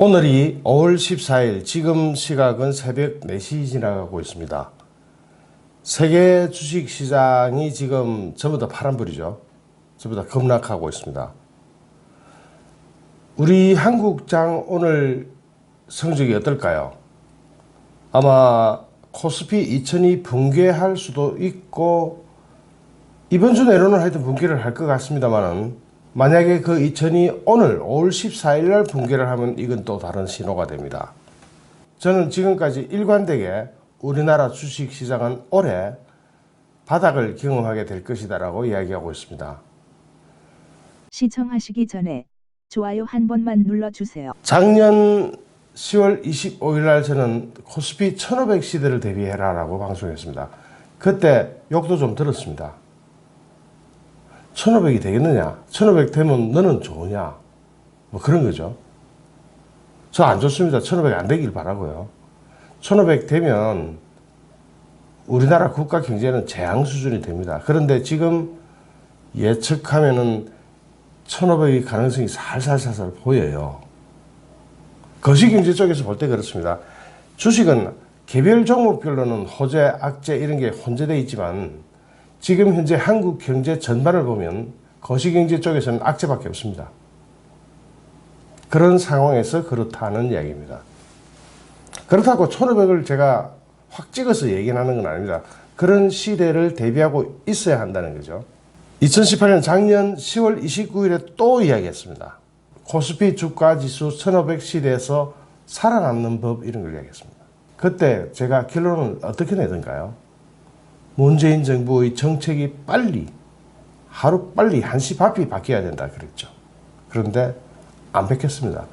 오늘이 5월 14일, 지금 시각은 새벽 4시 지나가고 있습니다. 세계 주식 시장이 지금 전부 다 파란불이죠. 전부 다 급락하고 있습니다. 우리 한국장 오늘 성적이 어떨까요? 아마 코스피 2000이 붕괴할 수도 있고 이번 주 내로는 하여튼 붕괴를 할 것 같습니다만은 만약에 그 2000이 오늘 5월 14일 날 붕괴를 하면 이건 또 다른 신호가 됩니다. 저는 지금까지 일관되게 우리나라 주식 시장은 올해 바닥을 경험하게 될 것이다 라고 이야기하고 있습니다. 시청하시기 전에 좋아요 한 번만 눌러주세요. 작년 10월 25일 날 저는 코스피 1500 시대를 대비해라 라고 방송했습니다. 그때 욕도 좀 들었습니다. 1500이 되겠느냐? 1500 되면 너는 좋으냐? 뭐 그런 거죠. 저 안 좋습니다. 1500 안 되길 바라고요. 1500 되면 우리나라 국가 경제는 재앙 수준이 됩니다. 그런데 지금 예측하면은 1500의 가능성이 살살살살 보여요. 거시경제 쪽에서 볼 때 그렇습니다. 주식은 개별 종목별로는 호재, 악재 이런 게 혼재되어 있지만 지금 현재 한국 경제 전반을 보면 거시경제 쪽에서는 악재밖에 없습니다. 그런 상황에서 그렇다는 이야기입니다. 그렇다고 1500을 제가 확 찍어서 얘기하는 건 아닙니다. 그런 시대를 대비하고 있어야 한다는 거죠. 2018년 작년 10월 29일에 또 이야기했습니다. 코스피 주가 지수 1500 시대에서 살아남는 법 이런 걸 이야기했습니다. 그때 제가 결론을 어떻게 내던가요? 문재인 정부의 정책이 빨리 하루 빨리 한시 바삐 바뀌어야 된다 그랬죠. 그런데 안 바뀌었습니다.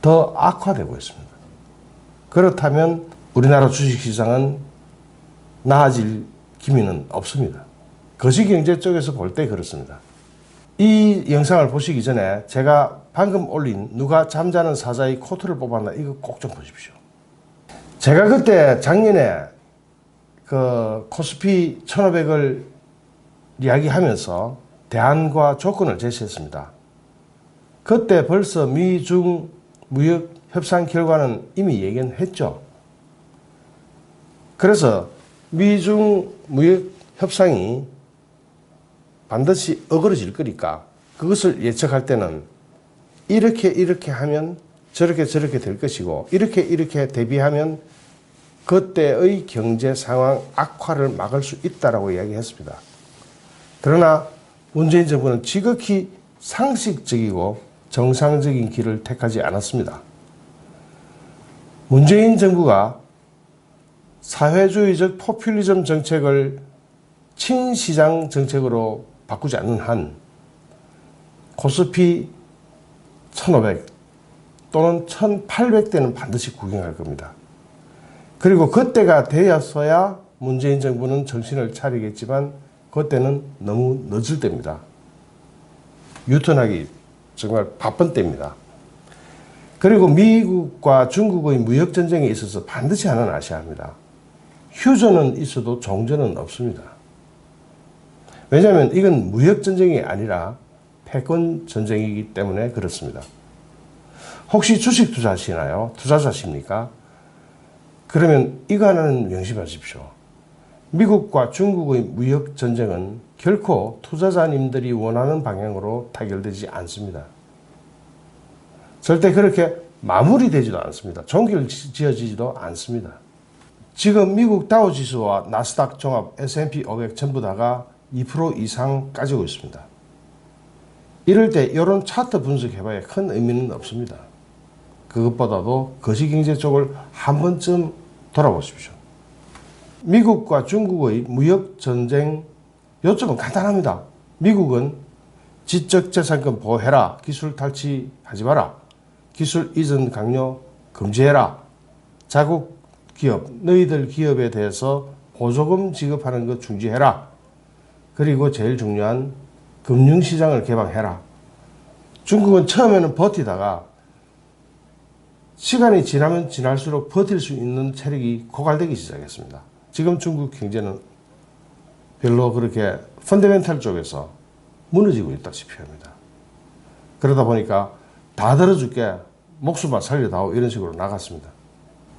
더 악화되고 있습니다. 그렇다면 우리나라 주식시장은 나아질 기미는 없습니다. 거시경제 쪽에서 볼 때 그렇습니다. 이 영상을 보시기 전에 제가 방금 올린 누가 잠자는 사자의 코트를 뽑았나 이거 꼭 좀 보십시오. 제가 그때 작년에 그 코스피 1500을 이야기하면서 대안과 조건을 제시했습니다. 그때 벌써 미중 무역 협상 결과는 이미 얘기는 했죠. 그래서 미중 무역 협상이 반드시 어그러질 거니까 그것을 예측할 때는 이렇게 이렇게 하면 저렇게 저렇게 될 것이고 이렇게 이렇게 대비하면 그때의 경제 상황 악화를 막을 수 있다라고 이야기했습니다. 그러나 문재인 정부는 지극히 상식적이고 정상적인 길을 택하지 않았습니다. 문재인 정부가 사회주의적 포퓰리즘 정책을 친시장 정책으로 바꾸지 않는 한 코스피 1500 또는 1800대는 반드시 구경할 겁니다. 그리고 그때가 되었어야 문재인 정부는 정신을 차리겠지만 그때는 너무 늦을 때입니다. 유턴하기 정말 바쁜 때입니다. 그리고 미국과 중국의 무역 전쟁에 있어서 반드시 하나는 아셔야 합니다. 휴전은 있어도 종전은 없습니다. 왜냐하면 이건 무역 전쟁이 아니라 패권 전쟁이기 때문에 그렇습니다. 혹시 주식 투자하시나요? 투자자십니까? 그러면 이거 하나는 명심하십시오. 미국과 중국의 무역 전쟁은 결코 투자자님들이 원하는 방향으로 타결되지 않습니다. 절대 그렇게 마무리되지도 않습니다. 종결 지어지지도 않습니다. 지금 미국 다우 지수와 나스닥 종합 S&P 500 전부 다가 2% 이상 까지고 있습니다. 이럴 때 이런 차트 분석해봐야 큰 의미는 없습니다. 그것보다도 거시경제 쪽을 한 번쯤 돌아보십시오. 미국과 중국의 무역 전쟁 요점은 간단합니다. 미국은 지적재산권 보호해라. 기술 탈취하지 마라. 기술 이전 강요 금지해라. 자국 기업, 너희들 기업에 대해서 보조금 지급하는 것 중지해라. 그리고 제일 중요한 금융시장을 개방해라. 중국은 처음에는 버티다가 시간이 지나면 지날수록 버틸 수 있는 체력이 고갈되기 시작했습니다. 지금 중국 경제는 별로 그렇게 펀더멘탈 쪽에서 무너지고 있다시피 합니다. 그러다 보니까 다 들어줄게 목숨만 살려다오 이런 식으로 나갔습니다.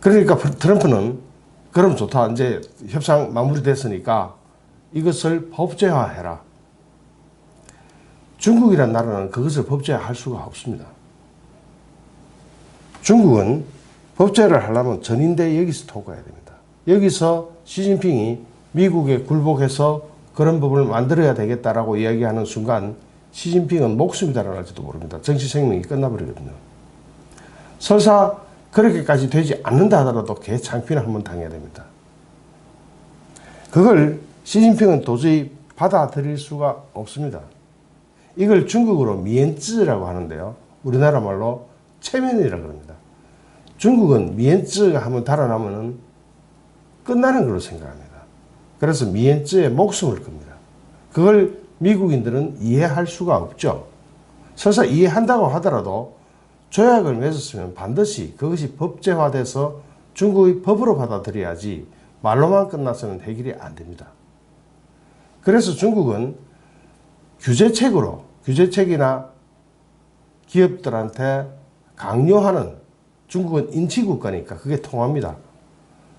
그러니까 트럼프는 그럼 좋다 이제 협상 마무리됐으니까 이것을 법제화해라. 중국이란 나라는 그것을 법제화할 수가 없습니다. 중국은 법제를 하려면 전인대 여기서 통과해야 됩니다. 여기서 시진핑이 미국에 굴복해서 그런 법을 만들어야 되겠다라고 이야기하는 순간 시진핑은 목숨이 달아날지도 모릅니다. 정치 생명이 끝나버리거든요. 설사 그렇게까지 되지 않는다 하더라도 개창피는 한번 당해야 됩니다. 그걸 시진핑은 도저히 받아들일 수가 없습니다. 이걸 중국어로 미엔쯔라고 하는데요. 우리나라 말로 체면이라고 합니다. 중국은 미엔쯔가 한번 달아나면은 끝나는 걸로 생각합니다. 그래서 미엔쯔에 목숨을 겁니다. 그걸 미국인들은 이해할 수가 없죠. 설사 이해한다고 하더라도 조약을 맺었으면 반드시 그것이 법제화돼서 중국의 법으로 받아들여야지 말로만 끝나서는 해결이 안 됩니다. 그래서 중국은 규제책으로 규제책이나 기업들한테 강요하는 중국은 인치국가니까 그게 통합니다.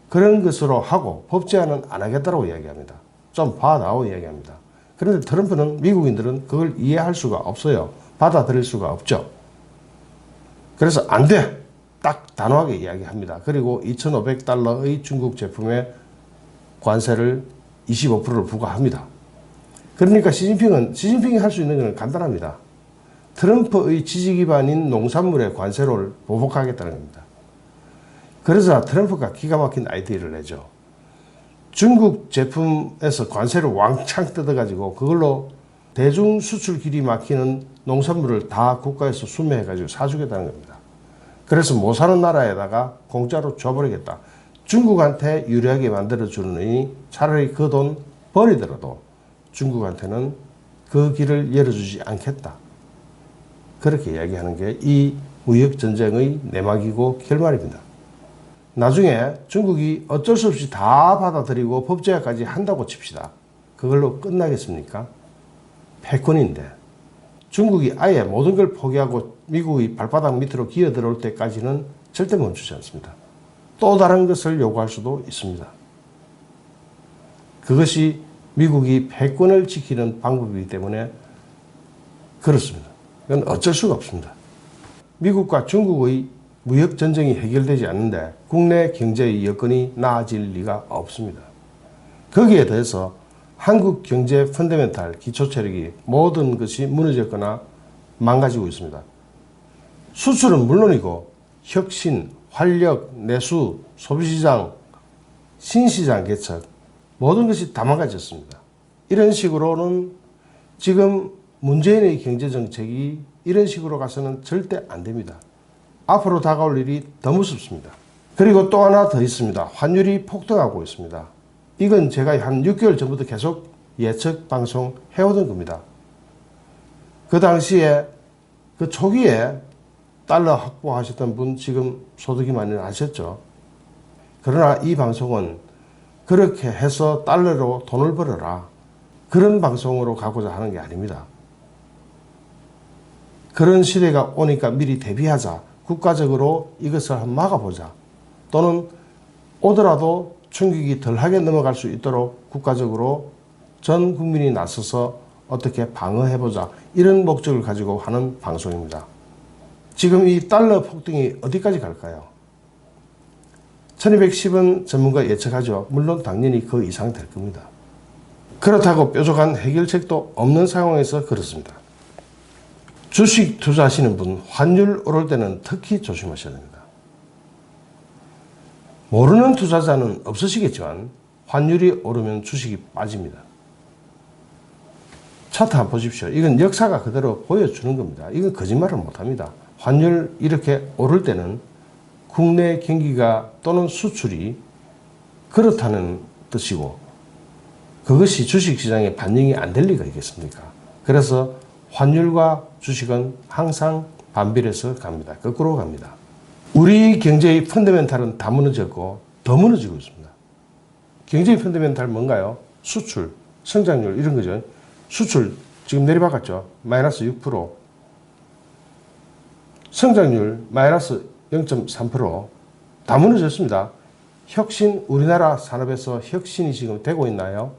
그런 것으로 하고 법제화는 안 하겠다고 이야기합니다. 좀 봐다오 이야기합니다. 그런데 트럼프는 미국인들은 그걸 이해할 수가 없어요. 받아들일 수가 없죠. 그래서 안 돼! 딱 단호하게 이야기합니다. 그리고 2,500달러의 중국 제품에 관세를 25%를 부과합니다. 그러니까 시진핑은, 시진핑이 할 수 있는 건 간단합니다. 트럼프의 지지 기반인 농산물의 관세를 보복하겠다는 겁니다. 그래서 트럼프가 기가 막힌 아이디어를 내죠. 중국 제품에서 관세를 왕창 뜯어가지고 그걸로 대중 수출 길이 막히는 농산물을 다 국가에서 수매해가지고 사주겠다는 겁니다. 그래서 못 사는 나라에다가 공짜로 줘버리겠다. 중국한테 유리하게 만들어주느니 차라리 그 돈 버리더라도 중국한테는 그 길을 열어주지 않겠다. 그렇게 이야기하는 게 이 무역 전쟁의 내막이고 결말입니다. 나중에 중국이 어쩔 수 없이 다 받아들이고 법제화까지 한다고 칩시다. 그걸로 끝나겠습니까? 패권인데 중국이 아예 모든 걸 포기하고 미국의 발바닥 밑으로 기어 들어올 때까지는 절대 멈추지 않습니다. 또 다른 것을 요구할 수도 있습니다. 그것이 미국이 패권을 지키는 방법이기 때문에 그렇습니다. 이건 어쩔 수가 없습니다. 미국과 중국의 무역 전쟁이 해결되지 않는데 국내 경제의 여건이 나아질 리가 없습니다. 거기에 더해서 한국 경제 펀더멘탈 기초 체력이 모든 것이 무너졌거나 망가지고 있습니다. 수출은 물론이고 혁신, 활력, 내수, 소비시장, 신시장 개척 모든 것이 다 망가졌습니다. 이런 식으로는 지금 문재인의 경제 정책이 이런 식으로 가서는 절대 안 됩니다. 앞으로 다가올 일이 더 무섭습니다. 그리고 또 하나 더 있습니다. 환율이 폭등하고 있습니다. 이건 제가 한 6개월 전부터 계속 예측 방송 해오던 겁니다. 그 당시에 그 초기에 달러 확보하셨던 분 지금 소득이 많이 나셨죠. 그러나 이 방송은 그렇게 해서 달러로 돈을 벌어라. 그런 방송으로 가고자 하는 게 아닙니다. 그런 시대가 오니까 미리 대비하자. 국가적으로 이것을 한번 막아보자. 또는 오더라도 충격이 덜하게 넘어갈 수 있도록 국가적으로 전 국민이 나서서 어떻게 방어해보자. 이런 목적을 가지고 하는 방송입니다. 지금 이 달러 폭등이 어디까지 갈까요? 1210은 전문가 예측하죠. 물론 당연히 그 이상 될 겁니다. 그렇다고 뾰족한 해결책도 없는 상황에서 그렇습니다. 주식 투자하시는 분, 환율 오를 때는 특히 조심하셔야 됩니다. 모르는 투자자는 없으시겠지만, 환율이 오르면 주식이 빠집니다. 차트 한번 보십시오. 이건 역사가 그대로 보여주는 겁니다. 이건 거짓말을 못 합니다. 환율 이렇게 오를 때는 국내 경기가 또는 수출이 그렇다는 뜻이고, 그것이 주식시장에 반영이 안 될 리가 있겠습니까? 그래서 환율과 주식은 항상 반비례해서 갑니다. 거꾸로 갑니다. 우리 경제의 펀더멘탈은 다 무너졌고 더 무너지고 있습니다. 경제의 펀더멘탈 뭔가요? 수출, 성장률 이런 거죠. 수출 지금 내리박았죠. 마이너스 6%. 성장률 마이너스 0.3%다 무너졌습니다. 혁신 우리나라 산업에서 혁신이 지금 되고 있나요?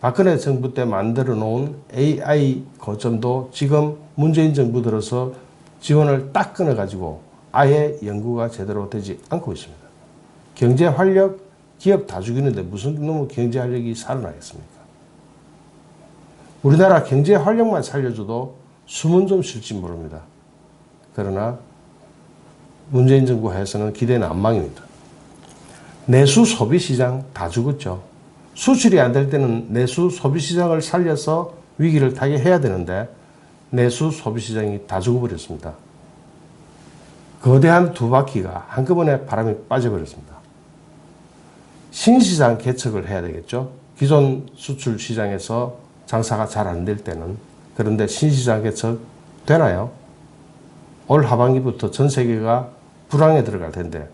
박근혜 정부 때 만들어 놓은 AI 거점도 지금 문재인 정부 들어서 지원을 딱 끊어 가지고 아예 연구가 제대로 되지 않고 있습니다. 경제 활력 기업 다 죽이는데 무슨 놈의 경제 활력이 살아나겠습니까? 우리나라 경제 활력만 살려줘도 숨은 좀 쉴지 모릅니다. 그러나 문재인 정부 하에서는 기대는 안망입니다. 내수 소비 시장 다 죽었죠. 수출이 안 될 때는 내수 소비 시장을 살려서 위기를 타게 해야 되는데 내수 소비 시장이 다 죽어버렸습니다. 거대한 두 바퀴가 한꺼번에 바람이 빠져버렸습니다. 신시장 개척을 해야 되겠죠. 기존 수출 시장에서 장사가 잘 안 될 때는 그런데 신시장 개척 되나요? 올 하반기부터 전 세계가 불황에 들어갈 텐데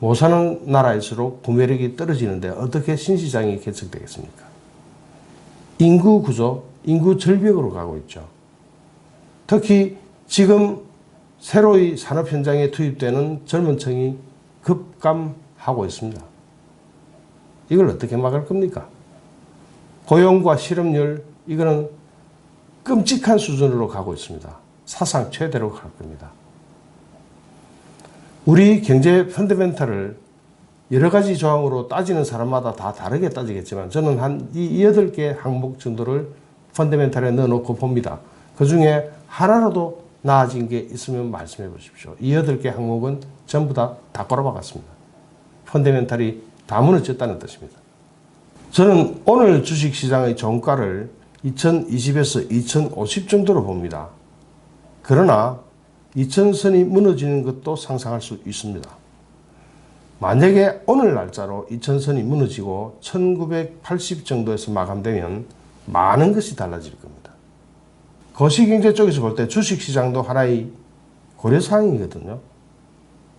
못 사는 나라일수록 구매력이 떨어지는데 어떻게 신시장이 개척되겠습니까? 인구 구조, 인구 절벽으로 가고 있죠. 특히 지금 새로이 산업 현장에 투입되는 젊은 층이 급감하고 있습니다. 이걸 어떻게 막을 겁니까? 고용과 실업률 이거는 끔찍한 수준으로 가고 있습니다. 사상 최대로 갈 겁니다. 우리 경제 펀더멘탈을 여러 가지 조항으로 따지는 사람마다 다 다르게 따지겠지만 저는 한 이 여덟 개 항목 정도를 펀더멘탈에 넣어놓고 봅니다. 그 중에 하나라도 나아진 게 있으면 말씀해 보십시오. 이 여덟 개 항목은 전부 다 다 꼬라박았습니다. 펀더멘탈이 다 무너졌다는 뜻입니다. 저는 오늘 주식시장의 종가를 2020에서 2050 정도로 봅니다. 그러나 2000선이 무너지는 것도 상상할 수 있습니다. 만약에 오늘 날짜로 2000선이 무너지고 1980 정도에서 마감되면 많은 것이 달라질 겁니다. 거시경제 쪽에서 볼 때 주식시장도 하나의 고려사항이거든요.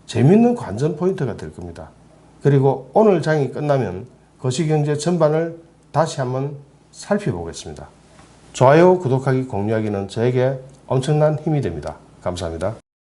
재밌는 관전 포인트가 될 겁니다. 그리고 오늘 장이 끝나면 거시경제 전반을 다시 한번 살펴보겠습니다. 좋아요, 구독하기, 공유하기는 저에게 엄청난 힘이 됩니다. 감사합니다.